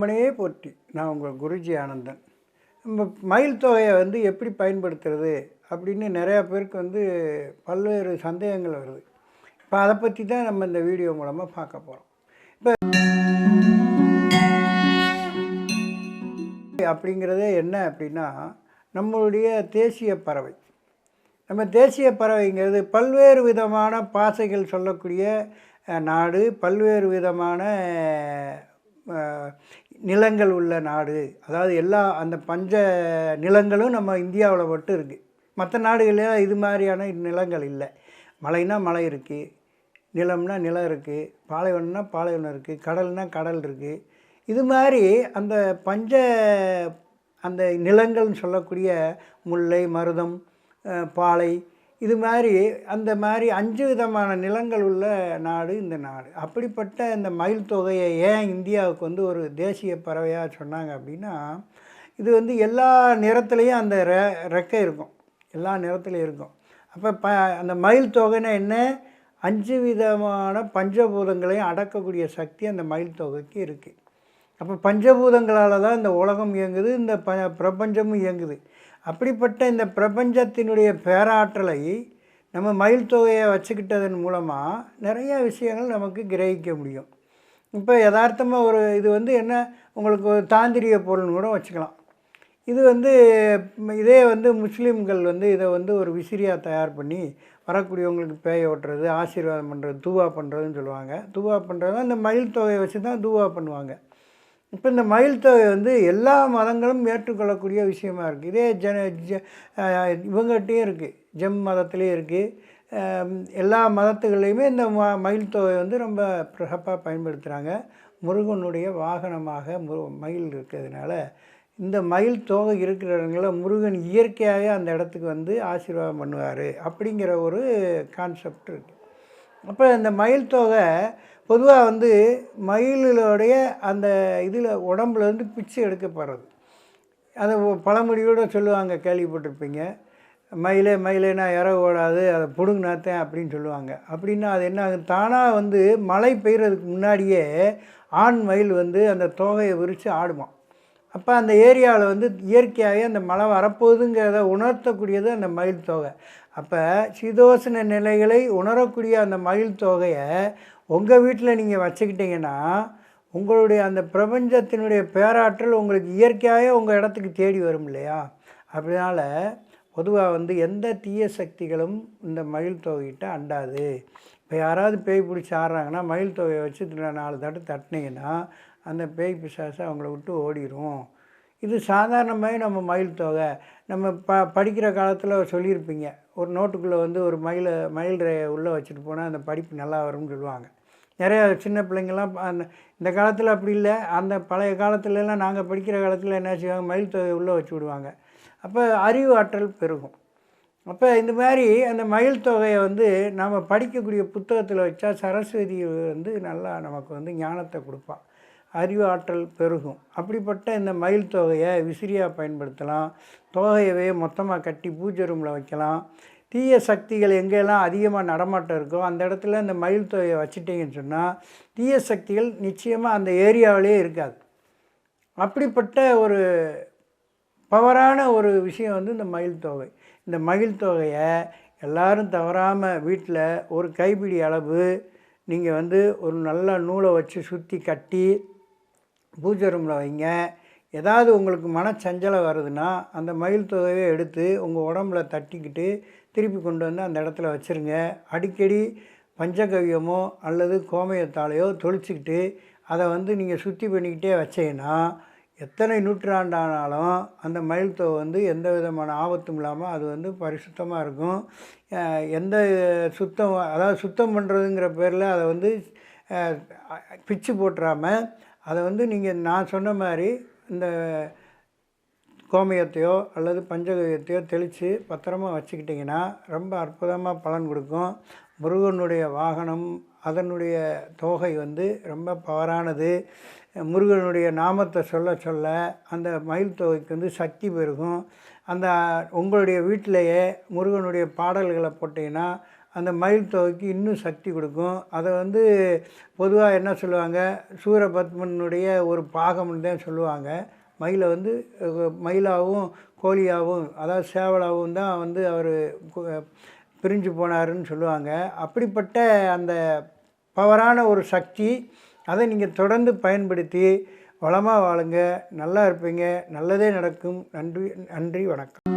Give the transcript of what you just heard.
மனையே போற்றி நான் உங்கள் குருஜி ஆனந்தன். நம்ம மயில் தொகையை வந்து எப்படி பயன்படுத்துறது அப்படின்னு நிறையா பேருக்கு வந்து பல்வேறு சந்தேகங்கள் வருது. இப்போ அதை பற்றி தான் நம்ம இந்த வீடியோ மூலமாக பார்க்க போகிறோம் இப்போ அப்படிங்கிறதே என்ன அப்படின்னா நம்மளுடைய தேசிய பறவை. நம்ம தேசிய பறவைங்கிறது பல்வேறு விதமான பாசைகள் சொல்லக்கூடிய நாடு பல்வேறு விதமான நிலங்கள் உள்ள நாடு. அதாவது எல்லா அந்த பஞ்ச நிலங்களும் நம்ம இந்தியாவில் மட்டும் இருக்குது மற்ற நாடுகளில் இது மாதிரியான நிலங்கள் இல்லை. மலைனா மலை இருக்குது நிலம்னா நிலம் இருக்குது பாலைவனம்னா பாலைவனம் இருக்குது கடல்னா கடல் இருக்குது இது மாதிரி அந்த பஞ்ச அந்த நிலங்கள்னு சொல்லக்கூடிய முல்லை மருதம் பாலை இது மாதிரி அந்த மாதிரி அஞ்சு விதமான நிலங்கள் உள்ள நாடு இந்த நாடு. அப்படிப்பட்ட இந்த மயில் தொகையை ஏன் இந்தியாவுக்கு வந்து ஒரு தேசிய பறவையாக சொன்னாங்க அப்படின்னா இது வந்து எல்லா நிறத்துலேயும் அந்த ரெ ரெக்கை இருக்கும். எல்லா நிறத்துலையும் இருக்கும். அப்போ ப அந்த மயில் தொகைன்னா என்ன? அஞ்சு விதமான பஞ்சபூதங்களையும் அடக்கக்கூடிய சக்தி அந்த மயில் தொகைக்கு இருக்குது அப்போ பஞ்சபூதங்களால் தான் இந்த உலகம் இயங்குது இந்த ப பிரபஞ்சமும் இயங்குது. அப்படிப்பட்ட இந்த பிரபஞ்சத்தினுடைய பேராற்றலை நம்ம மயில் தொகையை வச்சுக்கிட்டதன் மூலமாக நிறைய விஷயங்கள் நமக்கு கிரகிக்க முடியும். இப்போ யதார்த்தமாக ஒரு இது வந்து என்ன உங்களுக்கு ஒரு தாந்திரிக பொருள்னு கூட வச்சுக்கலாம். இது வந்து இதே வந்து முஸ்லீம்கள் வந்து இதை வந்து ஒரு விசிறியாக தயார் பண்ணி வரக்கூடியவங்களுக்கு பேய ஓட்டுறது ஆசீர்வாதம் பண்ணுறது தூவா பண்ணுறதுன்னு சொல்லுவாங்க. தூவா பண்ணுறது அந்த மயில் தொகையை வச்சு தான் தூவா பண்ணுவாங்க. இப்போ இந்த மயில் தொகை வந்து எல்லா மதங்களும் ஏற்றுக்கொள்ளக்கூடிய விஷயமா இருக்குது இதே ஜன ஜ இவங்ககிட்டையும் இருக்குது ஜெம் மதத்துலேயும் இருக்குது எல்லா மதத்துகள்லையுமே இந்த ம மயில் தொகை வந்து ரொம்ப பிரகப்பாக பயன்படுத்துகிறாங்க முருகனுடைய வாகனமாக மு மயில் இருக்கிறதுனால இந்த மயில் தோகை இருக்கிற இடங்களில் முருகன் இயற்கையாகவே அந்த இடத்துக்கு வந்து ஆசீர்வாதம் பண்ணுவார் அப்படிங்கிற ஒரு கான்செப்ட் இருக்குது அப்போ இந்த மயில் தொகை பொதுவாக வந்து மயிலுடைய அந்த இதில் உடம்புலேருந்து பிச்சு எடுக்கப்படுறது. அதை பழமொழியோடு பழமொழியோட சொல்லுவாங்க கேள்விப்பட்டிருப்பீங்க. மயிலே மயிலேனா இற ஓடாது அதை பிடுங்கினாத்தேன் அப்படின்னு சொல்லுவாங்க. அப்படின்னா அது என்ன ஆகும் தானாக வந்து மழை பெய்கிறதுக்கு முன்னாடியே ஆண் மயில் வந்து அந்த தோகையை விரித்து ஆடுமா அப்போ அந்த ஏரியாவில் வந்து இயற்கையாகவே அந்த மழை வரப்போகுதுங்கிறத உணர்த்தக்கூடியது அந்த மயில் தொகை. அப்போ சீதோசன நிலைகளை உணரக்கூடிய அந்த மயில் தொகையை உங்கள் வீட்டில் நீங்கள் வச்சுக்கிட்டீங்கன்னா உங்களுடைய அந்த பிரபஞ்சத்தினுடைய பேராற்றல் உங்களுக்கு இயற்கையாகவே உங்கள் இடத்துக்கு தேடி வரும் இல்லையா? அதனால் பொதுவாக வந்து எந்த தீய சக்திகளும் இந்த மயில் தொகையிட்ட அண்டாது. இப்போ யாராவது பேய் பிடிச்சி ஆடுறாங்கன்னா மயில் தொகையை வச்சு நாலு தட்டு தட்டினீங்கன்னா அந்த பேய் பிசாசை அவங்கள விட்டு ஓடிடும் இது சாதாரணமாகவே நம்ம மயில் தொகை. நம்ம ப படிக்கிற காலத்தில் சொல்லியிருப்பீங்க. ஒரு நோட்டுக்குள்ளே வந்து ஒரு மயில் மயில் ரே உள்ளே வச்சுட்டு போனால் அந்த படிப்பு நல்லா வரும்னு சொல்லுவாங்க. நிறையா சின்ன பிள்ளைங்கள்லாம் அந்த இந்த காலத்தில் அப்படி இல்லை. அந்த பழைய காலத்துலலாம் நாங்கள் படிக்கிற காலத்தில் என்ன செய்வாங்க? மயில் தொகை உள்ளே வச்சு விடுவாங்க. அப்போ அறிவு ஆற்றல் பெருகும். அப்போ இந்த மாதிரி அந்த மயில் தொகையை வந்து நாம் படிக்கக்கூடிய புத்தகத்தில் வச்சா சரஸ்வதி வந்து நல்லா நமக்கு வந்து ஞானத்தை கொடுப்பான். அறிவு ஆற்றல் பெருகும். அப்படிப்பட்ட இந்த மயில் தொகையை விசிறியாக பயன்படுத்தலாம். தொகையவே மொத்தமாக கட்டி பூஜை ரூமில் வைக்கலாம். தீய சக்திகள் எங்கெல்லாம் அதிகமாக நடமாட்டம் இருக்கோ அந்த இடத்துல இந்த மயில் தொகையை வச்சுட்டிங்கன்னு சொன்னால் தீய சக்திகள் நிச்சயமாக அந்த ஏரியாவிலே இருக்காது. அப்படிப்பட்ட ஒரு பவரான ஒரு விஷயம் வந்து இந்த மயில் தொகை. இந்த மயில் தொகையை எல்லோரும் தவறாமல் வீட்டில் ஒரு கைப்பிடி அளவு நீங்கள் வந்து ஒரு நல்ல நூலை வச்சு சுற்றி கட்டி பூஜை ரூமில் வைங்க. ஏதாவது உங்களுக்கு மனச்சஞ்சலம் வருதுன்னா அந்த மயில் தொகையை எடுத்து உங்கள் உடம்புல தட்டிக்கிட்டு திருப்பி கொண்டு வந்து அந்த இடத்துல வச்சுருங்க. அடிக்கடி பஞ்சகவியமோ அல்லது கோமயத்தாலையோ தொளிச்சிக்கிட்டு அதை வந்து நீங்கள் சுத்தி பண்ணிக்கிட்டே வச்சீங்கன்னா எத்தனை நூற்றாண்டானாலும் அந்த மயில் தொகை வந்து எந்த விதமான ஆபத்தும் இல்லாமல் அது வந்து பரிசுத்தமாக இருக்கும். எந்த சுத்தம் அதாவது சுத்தம் பண்ணுறதுங்கிற பேரில் அதை வந்து பிச்சு போட்டுறாமல் அதை வந்து நீங்கள் நான் சொன்ன மாதிரி இந்த கோமயத்தையோ அல்லது பஞ்சகவியத்தையோ தெளித்து பத்திரமாக வச்சுக்கிட்டிங்கன்னா ரொம்ப அற்புதமாக பலன் கொடுக்கும். முருகனுடைய வாகனம் அதனுடைய தோகை வந்து ரொம்ப பவரானது. முருகனுடைய நாமத்தை சொல்ல சொல்ல அந்த மயில் தொகைக்கு வந்து சக்தி பெருகும். அந்த உங்களுடைய வீட்டிலேயே முருகனுடைய பாடல்களை போட்டிங்கன்னா அந்த மயில் தொகைக்கு இன்னும் சக்தி கொடுக்கும். அதை வந்து பொதுவாக என்ன சொல்லுவாங்க? சூரபத்மனுடைய ஒரு பாகம்னு தான் சொல்லுவாங்க. மயிலை வந்து மயிலாகவும் கோழியாகவும் அதாவது சேவலாகவும் தான் வந்து அவர் பிரிஞ்சு போனாருன்னு சொல்லுவாங்க. அப்படிப்பட்ட அந்த பவரான ஒரு சக்தி அதை நீங்கள் தொடர்ந்து பயன்படுத்தி வளமாக வாழுங்க. நல்லா இருப்பீங்க. நல்லதே நடக்கும். நன்றி நன்றி வணக்கம்.